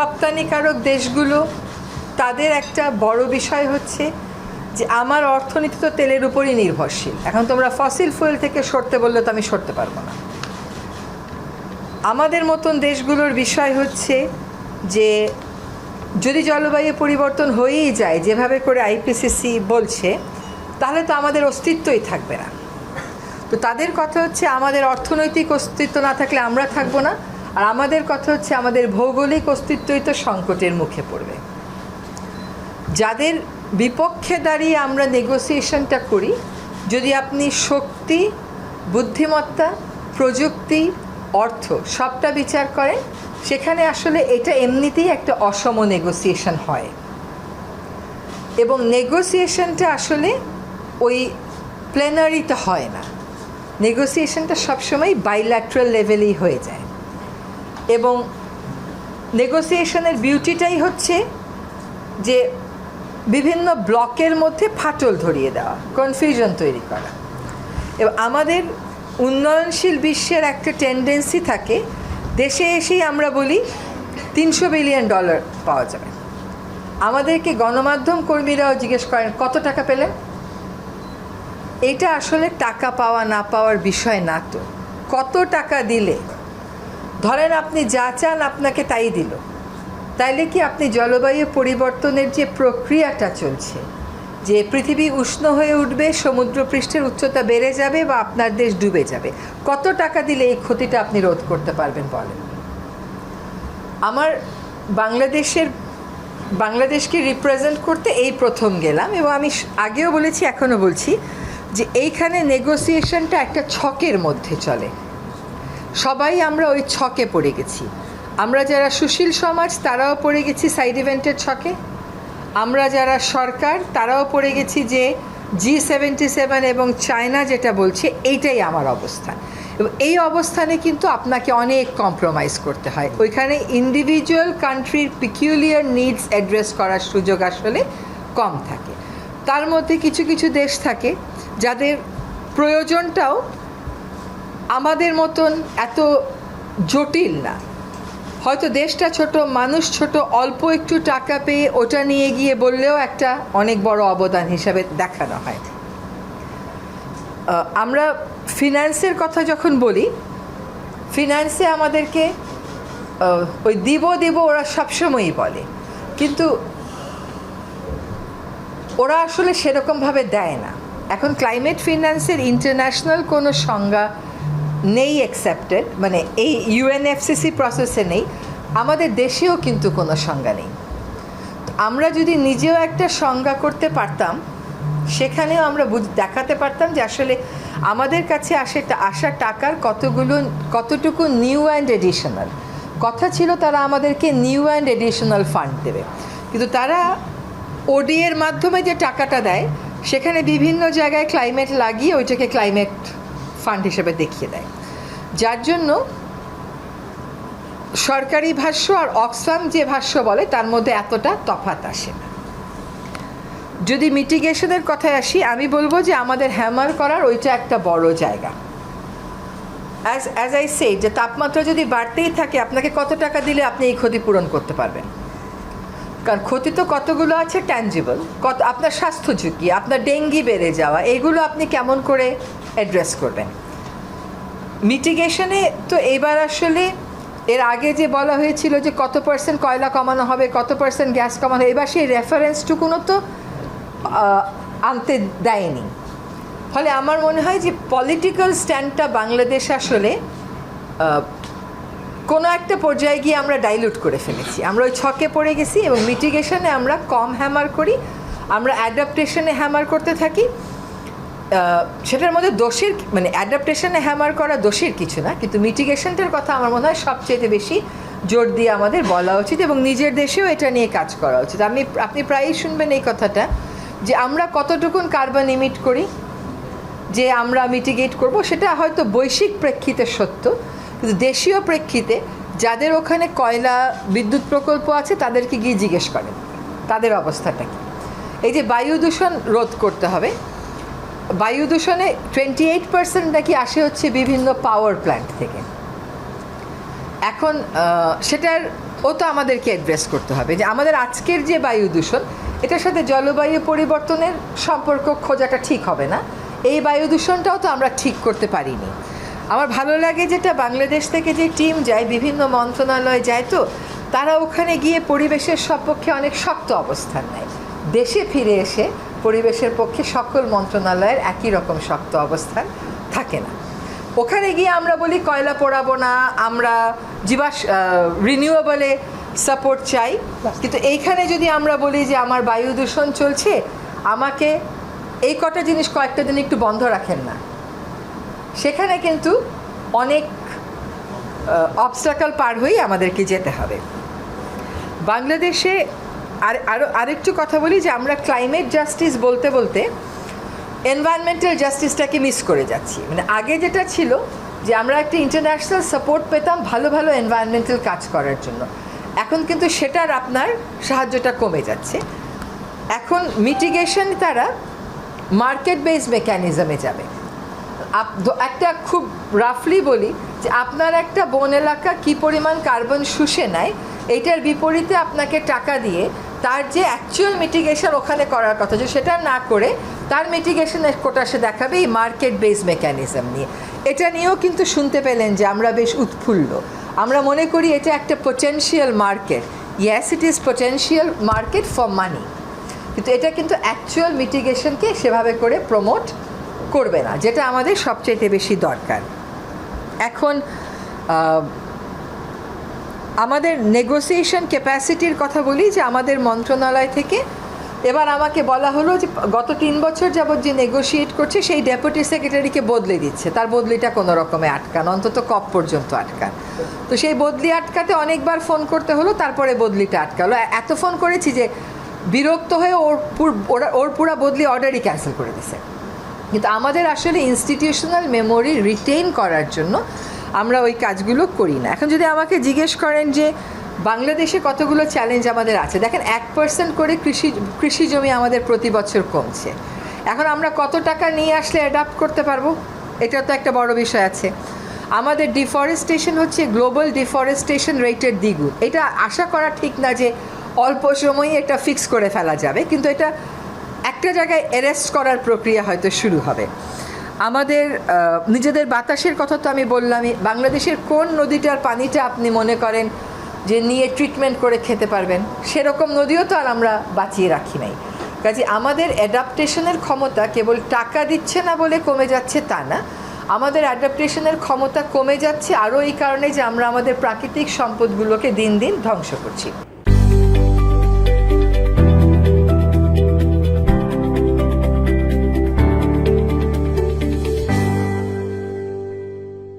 রপ্তানিকারক দেশগুলো, তাদের একটা বড় বিষয় হচ্ছে যে আমার অর্থনীতি তো তেলের উপরই নির্ভরশীল। এখন তোমরা ফসিল ফুয়েল থেকে সরতে বললে তো আমি সরতে পারব না। আমাদের মতন দেশগুলোর বিষয় হচ্ছে যে যদি জলবায়ু পরিবর্তন হয়েই যায়, যেভাবে করে আইপিসিসি বলছে, তাহলে তো আমাদের অস্তিত্বই থাকবে না। তো তাদের কথা হচ্ছে আমাদের অর্থনৈতিক অস্তিত্ব না থাকলে আমরা থাকব না। আর আমাদের কথা হচ্ছে আমাদের ভৌগোলিক অস্তিত্বই তো সংকটের মুখে পড়বে। যাদের বিপক্ষে দাঁড়িয়ে আমরা নেগোসিয়েশনটা করি, যদি আপনি শক্তি, বুদ্ধিমত্তা, প্রযুক্তি, অর্থ সবটা বিচার করেন, সেখানে আসলে এটা এমনিতেই একটা অসম নেগোসিয়েশন হয়। এবং নেগোসিয়েশনটা আসলে ওই প্লেনারিতে হয় না। নেগোসিয়েশনটা সবসময় বাইল্যাট্রাল লেভেলেই হয়ে যায়। এবং নেগোসিয়েশনের বিউটিটাই হচ্ছে যে বিভিন্ন ব্লকের মধ্যে ফাটল ধরিয়ে দেওয়া কনফিউশন তৈরি করা। এবং আমাদের উন্নয়নশীল বিশ্বের একটা টেন্ডেন্সি থাকে, দেশে এসেই আমরা বলি তিনশো বিলিয়ন ডলার পাওয়া যাবে। আমাদেরকে গণমাধ্যম কর্মীরাও জিজ্ঞেস করেন, কত টাকা পেলেন? এটা আসলে টাকা পাওয়া না পাওয়ার বিষয় না তো। কত টাকা দিলে ধরেন আপনি যা চান আপনাকে তাই দিল। তাইলে কি আপনি জলবায়ু পরিবর্তনের যে প্রক্রিয়াটা চলছে, যে পৃথিবী উষ্ণ হয়ে উঠবে সমুদ্র পৃষ্ঠের উচ্চতা বেড়ে যাবে বা আপনার দেশ ডুবে যাবে, কত টাকা দিলে এই ক্ষতিটা আপনি রোধ করতে পারবেন বলেন? আমার বাংলাদেশের, বাংলাদেশকে রিপ্রেজেন্ট করতে এই প্রথম গেলাম এবং আমি আগেও বলেছি, এখনও বলছি যে এইখানে নেগোসিয়েশনটা একটা ছকের মধ্যে চলে। সবাই আমরা ওই ছকে পড়ে গেছি। আমরা যারা সুশীল সমাজ, তারাও পড়ে গেছি সাইড ইভেন্টের ছকে। আমরা যারা সরকার, তারাও পড়ে গেছি যে জি সেভেন্টি সেভেন এবং চায়না যেটা বলছে, এইটাই আমার অবস্থান। এবং এই অবস্থানে কিন্তু আপনাকে অনেক কম্প্রোমাইজ করতে হয়। ওইখানে ইন্ডিভিজুয়াল কান্ট্রির পিকিউলিয়ার নিডস অ্যাড্রেস করার সুযোগ আসলে কম থাকে। তার মধ্যে কিছু কিছু দেশ থাকে, যাদের প্রয়োজনটাও আমাদের মতন এত জটিল না। হয়তো দেশটা ছোট, মানুষ ছোট, অল্প একটু টাকা পেয়ে ওটা নিয়ে গিয়ে বললেও একটা অনেক বড় অবদান হিসাবে দেখানো হয়। আমরা ফিনান্সের কথা যখন বলি, ফিনান্সে আমাদেরকে ওই দিব দিব ওরা সবসময়ই বলে। কিন্তু ওরা আসলে সেরকমভাবে দেয় না। এখন ক্লাইমেট ফিনান্সের ইন্টারন্যাশনাল কোনো সংজ্ঞা নেই অ্যাকসেপ্টেড মানে এই ইউএনএফসিসি প্রসেসে নেই, আমাদের দেশেও কিন্তু কোনো সংজ্ঞা নেই। আমরা যদি নিজেও একটা সংজ্ঞা করতে পারতাম, সেখানেও আমরা বুঝ- দেখাতে পারতাম যে আসলে আমাদের কাছে আসে আসা টাকার কতগুলো, কতটুকু নিউ অ্যান্ড এডিশনাল কথা ছিল তারা আমাদেরকে নিউ অ্যান্ড এডিশনাল ফান্ড দেবে। কিন্তু তারা ওডি এর মাধ্যমে যে টাকাটা দেয়, সেখানে বিভিন্ন জায়গায় ক্লাইমেট লাগিয়ে ওইটাকে ক্লাইমেট ফান্ড হিসেবে দেখিয়ে দেয়। যার জন্য সরকারি ভাষ্য আর অক্সফাম যে ভাষ্য বলে, তার মধ্যে এতটা তফাত আসে না। যদি মিটিগেশনের কথায় আসি, আমি বলব যে আমাদের হ্যামার করার ওইটা একটা বড় জায়গা। অ্যাজ অ্যাজ আই সে যে তাপমাত্রা যদি বাড়তেই থাকে, আপনাকে কত টাকা দিলে আপনি এই ক্ষতিপূরণ করতে পারবেন? কারণ ক্ষতি তো কতগুলো আছে ট্যাঞ্জিবল কত, আপনার স্বাস্থ্য ঝুঁকি, আপনার ডেঙ্গি বেড়ে যাওয়া, এগুলো আপনি কেমন করে অ্যাড্রেস করবেন? মিটিগেশনে তো এবার আসলে এর আগে যে বলা হয়েছিল যে কত পার্সেন্ট কয়লা কমানো হবে, কত পার্সেন্ট গ্যাস কমানো এবার সেই রেফারেন্সটুকুনও তো আনতে দেয়নি। ফলে আমার মনে হয় যে পলিটিক্যাল স্ট্যান্ডটা বাংলাদেশ আসলে কোনো একটা পর্যায়ে গিয়ে আমরা ডাইলুট করে ফেলেছি। আমরা ওই ছকে পড়ে গেছি এবং মিটিগেশনে আমরা কম হ্যামার করি, আমরা অ্যাডাপ্টেশনে হ্যামার করতে থাকি। সেটার মধ্যে দোষের মানে অ্যাডাপ্টেশনে হ্যামার করা দোষের কিছু না, কিন্তু মিটিগেশনটার কথা আমার মনে হয় সবচেয়ে বেশি জোর দিয়ে আমাদের বলা উচিত এবং নিজের দেশেও এটা নিয়ে কাজ করা উচিত। আমি আপনি প্রায়ই শুনবেন এই কথাটা, যে আমরা কতটুকুন কার্বন ইমিট করি, যে আমরা মিটিগেট করব, সেটা হয়তো বৈশ্বিক প্রেক্ষিতে সত্য কিন্তু দেশীয় প্রেক্ষিতে যাদের ওখানে কয়লা বিদ্যুৎ প্রকল্প আছে, তাদেরকে গিয়ে জিজ্ঞেস করেন, তাদের অবস্থাটা কি? এই যে বায়ু দূষণ রোধ করতে হবে, বায়ু দূষণে টোয়েন্টি এইট পার্সেন্ট নাকি আসে হচ্ছে বিভিন্ন পাওয়ার প্ল্যান্ট থেকে। এখন সেটার ও তো আমাদেরকে অ্যাড্রেস করতে হবে যে আমাদের আজকের যে বায়ু দূষণ, এটার সাথে জলবায়ু পরিবর্তনের সম্পর্ক খোঁজাটা ঠিক হবে না। এই বায়ু দূষণটাও তো আমরা ঠিক করতে পারিনি। আমার ভালো লাগে যেটা বাংলাদেশ থেকে যে টিম যায়, বিভিন্ন মন্ত্রণালয় যায় তো, তারা ওখানে গিয়ে পরিবেশের সপক্ষে অনেক শক্ত অবস্থান নেয়। দেশে ফিরে এসে পরিবেশের পক্ষে সকল মন্ত্রণালয়ের একই রকম শক্ত অবস্থান থাকে না। ওখানে গিয়ে আমরা বলি কয়লা পোড়াবো না, আমরা জীবাশ রিনিউয়েবলে সাপোর্ট চাই। কিন্তু এইখানে যদি আমরা বলি যে আমার বায়ু দূষণ চলছে, আমাকে এই কটা জিনিস কয়েকটা দিন একটু বন্ধ রাখেন না। সেখানে কিন্তু অনেক অবস্টাকল পার হয়েই আমাদেরকে যেতে হবে। বাংলাদেশে আর আরও আরেকটু কথা বলি যে আমরা ক্লাইমেট জাস্টিস বলতে বলতে এনভায়রনমেন্টাল জাস্টিসটাকে মিস করে যাচ্ছি। মানে আগে যেটা ছিল যে আমরা একটা ইন্টারন্যাশনাল সাপোর্ট পেতাম ভালো ভালো এনভায়রনমেন্টাল কাজ করার জন্য। এখন কিন্তু সেটার আপনার সাহায্যটা কমে যাচ্ছে। এখন মিটিগেশন তারা মার্কেট বেস মেকানিজমে যাবে। একটা খুব রাফলি বলি যে আপনার একটা বন এলাকা কি পরিমাণ কার্বন শুষে নেয় এটার বিপরীতে আপনাকে টাকা দিয়ে তার যে অ্যাকচুয়াল মিটিগেশন ওখানে করার কথা যে সেটা না করে তার মিটিগেশনের কোটা সে দেখাবে এই মার্কেট বেস মেকানিজম নিয়ে। এটা নিয়েও কিন্তু শুনতে পেলেন যে আমরা বেশ উৎফুল্ল। আমরা মনে করি এটা একটা potential market yes it is potential market for money কিন্তু এটা কিন্তু অ্যাকচুয়াল মিটিগেশনকে সেভাবে করে প্রমোট করবে না, যেটা আমাদের সবচাইতে বেশি দরকার। এখন আমাদের নেগোসিয়েশন ক্যাপাসিটির কথা বলি যে আমাদের মন্ত্রণালয় থেকে, এবার আমাকে বলা হলো যে গত তিন বছর যাবৎ যে নেগোশিয়েট করছে, সেই ডেপুটি সেক্রেটারিকে বদলে দিচ্ছে। তার বদলিটা কোনো রকমে আটকান, অন্তত কপ পর্যন্ত আটকান। তো সেই বদলি আটকাতে অনেকবার ফোন করতে হলো, তারপরে বদলিটা আটকালো। এত ফোন করেছি যে বিরক্ত হয়ে ওর ওরা, ওর পুরা বদলি অর্ডারই ক্যান্সেল করে দিছে। কিন্তু আমাদের আসলে ইনস্টিটিউশনাল মেমোরি রিটেইন করার জন্য আমরা ওই কাজগুলো করি না। এখন যদি আমাকে জিজ্ঞেস করেন যে বাংলাদেশে কতগুলো চ্যালেঞ্জ আমাদের আছে, দেখেন এক পার্সেন্ট করে কৃষি কৃষি জমি আমাদের প্রতি বছর কমছে। এখন আমরা কত টাকা নিয়ে আসলে অ্যাডাপ্ট করতে পারব? এটা তো একটা বড় বিষয় আছে। আমাদের ডিফরেস্টেশন হচ্ছে গ্লোবাল ডিফরেস্টেশন রেটের দ্বিগুণ। এটা আশা করা ঠিক না যে অল্প সময়ে এটা ফিক্স করে ফেলা যাবে, কিন্তু এটা একটা জায়গায় অ্যারেস্ট করার প্রক্রিয়া হয়তো শুরু হবে। আমাদের নিজেদের বাতাসের কথা তো আমি বললামই। বাংলাদেশের কোন নদীটার পানিটা আপনি মনে করেন যে নিয়ে ট্রিটমেন্ট করে খেতে পারবেন? সেরকম নদীও তো আর আমরা বাঁচিয়ে রাখি নাই। কাজে আমাদের অ্যাডাপ্টেশনের ক্ষমতা কেবল টাকা দিচ্ছে না বলে কমে যাচ্ছে তা না। আমাদের অ্যাডাপ্টেশনের ক্ষমতা কমে যাচ্ছে আরও এই কারণে যে আমরা আমাদের প্রাকৃতিক সম্পদগুলোকে দিন দিন ধ্বংস করছি।